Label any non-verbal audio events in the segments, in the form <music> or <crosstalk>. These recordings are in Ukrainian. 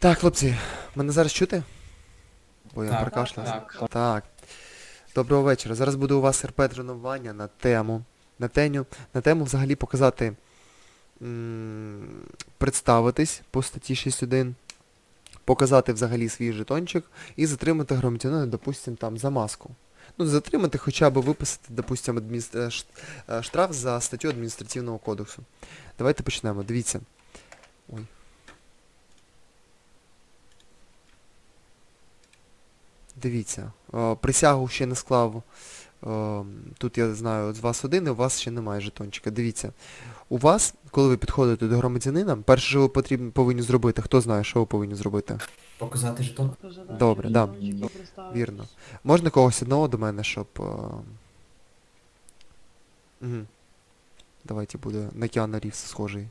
Так, хлопці, мене зараз чути? Бо я Так, прокашлявся. так. Так. Доброго вечора. Зараз буде у вас РП тренування на тему. На теню, на тему взагалі показати, м, представитись по статті 6.1, показати взагалі свій жетончик і затримати громадянина, допустим, там за маску. Ну, затримати хоча б виписати, допустим, адміністр... е, ш- е, штраф за статтю адміністративного кодексу. Давайте почнемо. Дивіться. Ой. Дивіться, е, присягу ще не склав. е, Тут я знаю з вас один, і у вас ще немає жетончика. Дивіться, у вас, коли ви підходите до громадянина, перше, що ви потрібно, повинні зробити, хто знає, що ви повинні зробити? Показати жетон. Добре, да. Вірно. Можна когось одного до мене, щоб. Угу. Давайте буде на Кіану Рівс схожий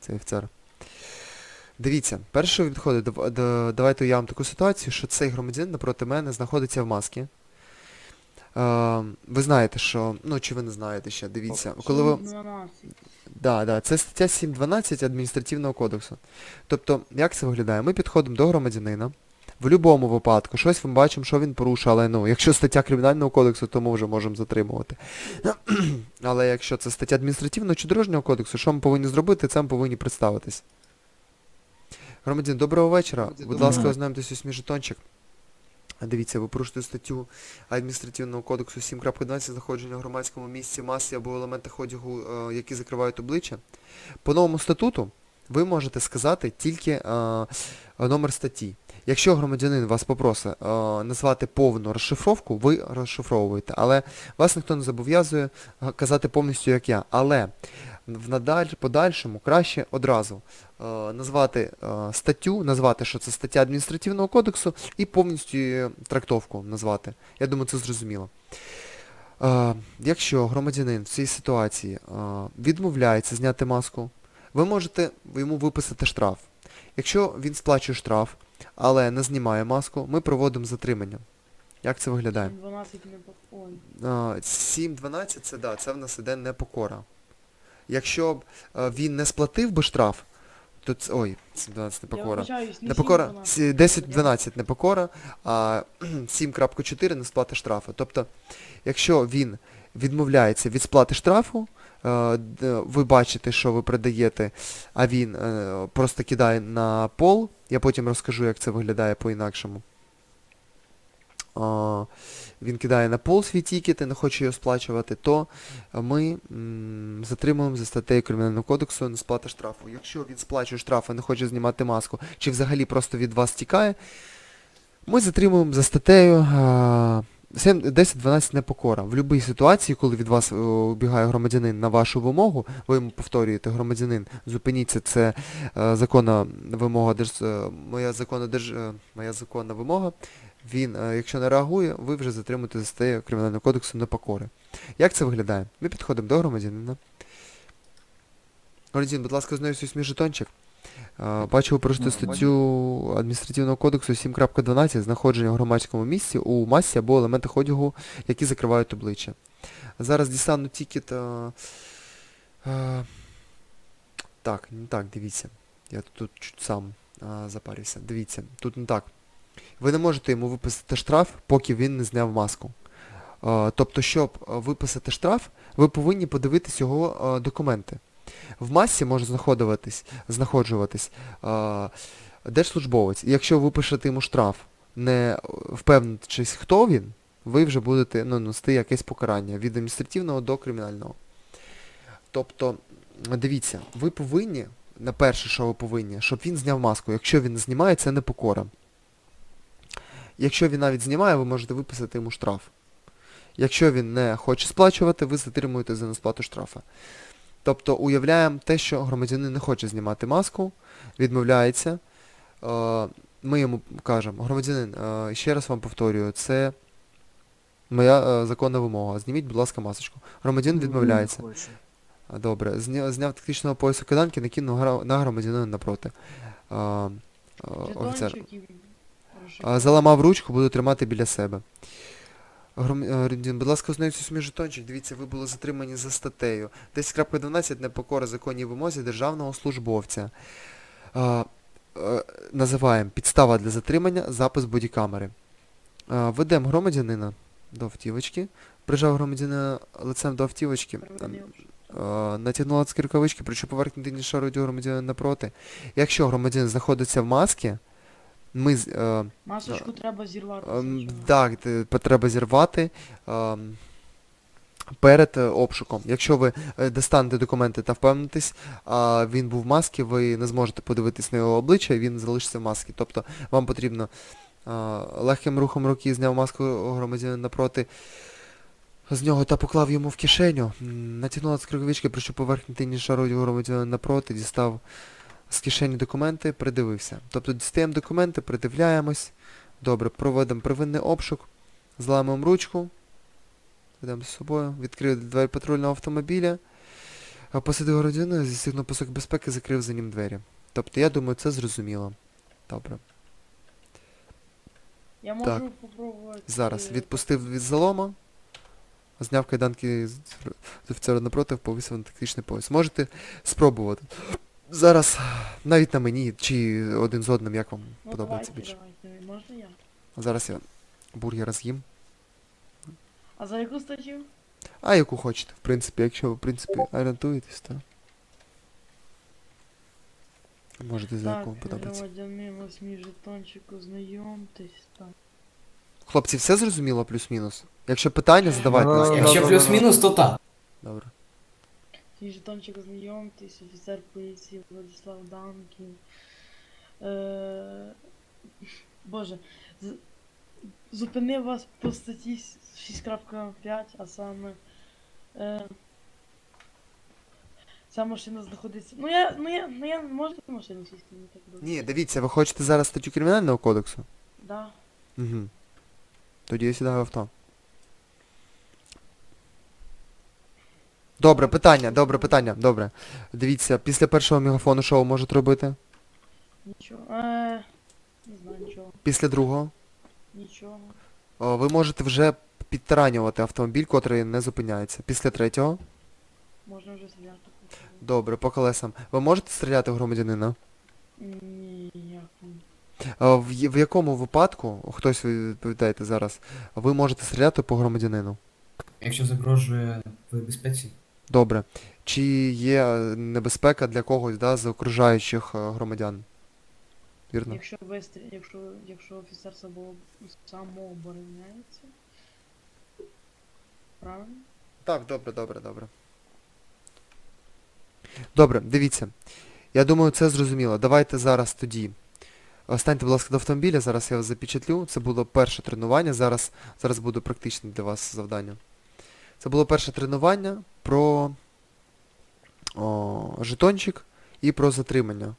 цей офіцер. Дивіться, перше, дав- давайте уявимо таку ситуацію, що цей громадянин напроти мене знаходиться в масці. Е, ви знаєте, що. Ну, чи ви не знаєте ще, дивіться. Коли ви... Да, да, це стаття 7.12 адміністративного кодексу. Тобто, як це виглядає? Ми підходимо до громадянина. В будь-якому випадку, щось ми бачимо, що він порушив, але ну, якщо стаття кримінального кодексу, то ми вже можемо затримувати. <clears throat> але якщо це стаття адміністративного чи дорожнього кодексу, що ми повинні зробити, це ми повинні представитись. Громадян, доброго вечора. Будь ласка, ознайомтесь ось мій жетончик. Дивіться, ви порушите статтю адміністративного кодексу 7.12 знаходження в громадському місці маси або елементах одягу, е, які закривають обличчя. По новому статуту ви можете сказати тільки е, номер статті. Якщо громадянин вас попросить е, назвати повну розшифровку, ви розшифровуєте, але вас ніхто не зобов'язує казати повністю як я. Але в надаль, подальшому краще одразу е, назвати е, статтю, назвати, що це стаття адміністративного кодексу, і повністю її трактовку назвати. Я думаю, це зрозуміло. Е, якщо громадянин в цій ситуації е, відмовляється зняти маску, ви можете йому виписати штраф. Якщо він сплачує штраф, але не знімає маску, ми проводимо затримання. Як це виглядає? 12 не по... Ой. 7.12 це да, це в нас іде непокора. Якщо б е, він не сплатив би штраф, то це. Ой, 7.12 непокора. Не Непокора 10-12 непокора, а <clears throat> 7.4 не сплати штрафу. Тобто, якщо він відмовляється від сплати штрафу, е, ви бачите, що ви продаєте, а він е, просто кидає на пол, я потім розкажу, як це виглядає по-інакшому. Він кидає на пол свій тікет і не хоче його сплачувати, то ми затримуємо за статтею Кримінального кодексу несплата штрафу. Якщо він сплачує штраф і не хоче знімати маску, чи взагалі просто від вас тікає, ми затримуємо за статтею а, 7 10-12 непокора. В будь-якій ситуації, коли від вас е, убігає громадянин на вашу вимогу, ви йому повторюєте, громадянин, зупиніться, це е, законна вимога, держ... е, моя законна держ... е, моя законна вимога. Він, е, якщо не реагує, ви вже затримуєте за статтею Кримінального кодексу непокори. Як це виглядає? Ми підходимо до громадянина. Громадянин, будь ласка, знайомся мій жетончик. Е, Бачу, ви Ну, статтю адміністративного кодексу 7.12 знаходження в громадському місці у масі або елементах одягу, які закривають обличчя. Зараз дістану тікет. е, е, Так, не так, дивіться. Я тут чуть сам е, запарився. Дивіться, тут не так. Ви не можете йому виписати штраф, поки він не зняв маску. Е, Тобто, щоб е, виписати штраф, ви повинні подивитись його е, документи. В масі може знаходитись, знаходжуватись держслужбовець. Якщо ви пишете йому штраф, не впевнившись, хто він, ви вже будете ну, нести якесь покарання від адміністративного до кримінального. Тобто, дивіться, ви повинні, на перше, що ви повинні, щоб він зняв маску. Якщо він не знімає, це не покора. Якщо він навіть знімає, ви можете виписати йому штраф. Якщо він не хоче сплачувати, ви затримуєте за несплату штрафа. Тобто уявляємо те, що громадянин не хоче знімати маску, відмовляється. Е, Ми йому кажемо, громадянин, е, ще раз вам повторюю, це моя е, законна вимога. Зніміть, будь ласка, масочку. Громадянин відмовляється. Добре. Зняв, тактичного поясу киданки, накинув на громадянина напроти. Офіцер. А, Заламав ручку, буду тримати біля себе. Гром... е, будь ласка, ознайомтеся мій жетончик. Дивіться, ви були затримані за статтею. 10.12 непокора законній вимозі державного службовця. А, е, називаємо підстава для затримання, запис бодікамери. Е, ведемо громадянина до автівочки, прижав громадянина лицем до автівочки, натягнула з рукавички, причому поверхні шару одягу громадянина напроти. Якщо громадянин знаходиться в масці, ми з- е, Масочку треба зірвати. Спочатку. Так, те- треба зірвати ем, перед е, обшуком. Якщо ви е, достанете документи та впевнитесь, а він був в масці, ви не зможете подивитись на його обличчя, і він залишиться в масці. Тобто вам потрібно е, легким рухом руки зняв маску громадянина напроти з нього та поклав йому в кишеню, м, натягнула з круговички, прийшов поверхні тині шару громадянина напроти, дістав з кишені документи, придивився. Тобто дістаємо документи, придивляємось. Добре, проведемо первинний обшук, зламуємо ручку, ведемо з собою, відкрив двері патрульного автомобіля, а посадив громадянина, зістігнув пасок безпеки, закрив за ним двері. Тобто, я думаю, це зрозуміло. Добре. Я можу так. попробувати. Зараз е, відпустив від залома, зняв кайданки з з офіцера напротив, повісив на тактичний пояс. Можете спробувати. Зараз навіть на мені, чи один з одним, як вам Ну, подобається давайте, більше. давайте. Можна я? Зараз я бургера з'їм. А за яку статтю? А яку хочете, в принципі, якщо ви, в принципі, орієнтуєтесь, то можете за яку вам Так, подобається. громадянин, мій жетончик, ознайомтесь. Так. Хлопці, все зрозуміло плюс-мінус? Якщо питання, задавайте. Ну, нас. Якщо плюс-мінус, то так. Добре. Мій жетончик, ознайомтесь, офіцер поліції Владислав Данкін. Е... Боже, з... зупинив вас по статті 6.5, а саме. Е... Ця машина знаходиться. Ну я, ну я, ну я можу машину сісти, не так добре. Ні, дивіться, ви хочете зараз статтю кримінального кодексу? Да. Угу. Тоді я сідаю в авто. Добре, питання, добре, питання, добре. Дивіться, після першого мегафону що ви можете робити? Нічого. Е... Не знаю нічого. Після другого? Нічого. О, ви можете вже підтаранювати автомобіль, котрий не зупиняється. Після третього? Можна вже стріляти. Добре, по колесам. Ви можете стріляти в громадянина? Ні, як. А В, в якому випадку, хтось ви відповідаєте зараз, ви можете стріляти по громадянину? Якщо загрожує твоїй безпеці, Добре. Чи є е, небезпека для когось да, з окружаючих е, громадян? Вірно? Якщо вистрі... якщо, якщо офіцер само... самообороняється. Правильно? Так, добре, добре, добре. Добре, дивіться. Я думаю, це зрозуміло. Давайте зараз тоді. е, Станьте, будь ласка, до автомобіля, зараз я вас запечатлю. Це було перше тренування, зараз, зараз буде практичне для вас завдання. Це було перше тренування про о, жетончик і про затримання.